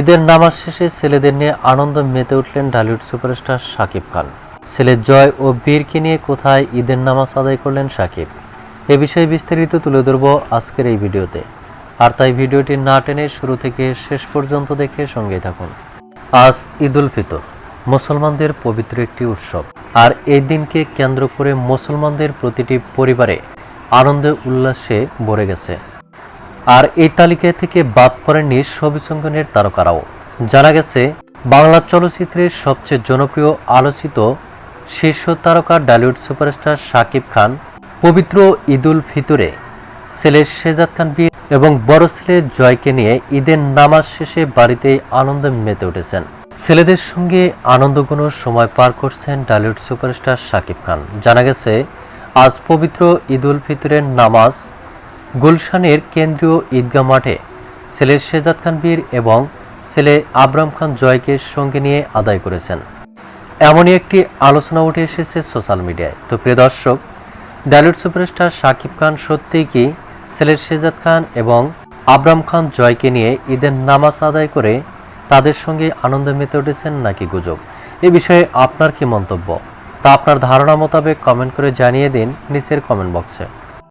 ঈদের নামাজ শেষে ছেলেদের নিয়ে আনন্দ মেতে উঠলেন ঢালিউড সুপারস্টার শাকিব খান। ছেলের জয় ও বীরকে নিয়ে কোথায় ঈদের নামাজ আদায় করলেন শাকিব? এ বিষয়ে বিস্তারিত তুলে ধরব আজকের এই ভিডিওতে। আর তাই ভিডিওটি না টেনে শুরু থেকে শেষ পর্যন্ত দেখে সঙ্গে থাকুন। আজ ঈদ উল ফিতর, মুসলমানদের পবিত্র একটি উৎসব। আর এই দিনকে কেন্দ্র করে মুসলমানদের প্রতিটি পরিবারে আনন্দে উল্লাসে ভরে গেছে। আর এই তালিকা থেকে বাদ পড়েননি ছবিসঙ্গনের তারকারাও। জানা গেছে, বাংলা চলচ্চিত্রের সবচেয়ে জনপ্রিয় আলোচিত শীর্ষ তারকা ডালিউড সুপারস্টার শাকিব খান, পবিত্র ঈদুল ফিতরে ছেলে শেজাদ খান বীর এবং বড় ছেলে জয়কে নিয়ে ঈদের নামাজ শেষে বাড়িতেই আনন্দে মেতে উঠেছেন। ছেলেদের সঙ্গে আনন্দগুণ সময় পার করছেন ডালিউড সুপারস্টার শাকিব খান। জানা গেছে, আজ পবিত্র ঈদুল ফিতরের নামাজ গুলশানের কেন্দ্রীয় ঈদগাহ মাঠে ছেলে শেজাদ খান বীর এবং ছেলে আবরাম খান জয়কে সঙ্গে নিয়ে আদায় করেছেন। এমনই একটি আলোচনা উঠে এসেছে সোশ্যাল মিডিয়ায়। তো প্রিয় দর্শক, ডালিউড সুপারস্টার শাকিব খান সত্যিই কি ছেলে শেজাদ খান এবং আবরাম খান জয়কে নিয়ে ঈদের নামাজ আদায় করে তাদের সঙ্গে আনন্দে মেতে উঠেছেন নাকি গুজব? এ বিষয়ে আপনার কি মন্তব্য? তা আপনার ধারণা মোতাবেক কমেন্ট করে জানিয়ে দিন নিচের কমেন্ট বক্সে।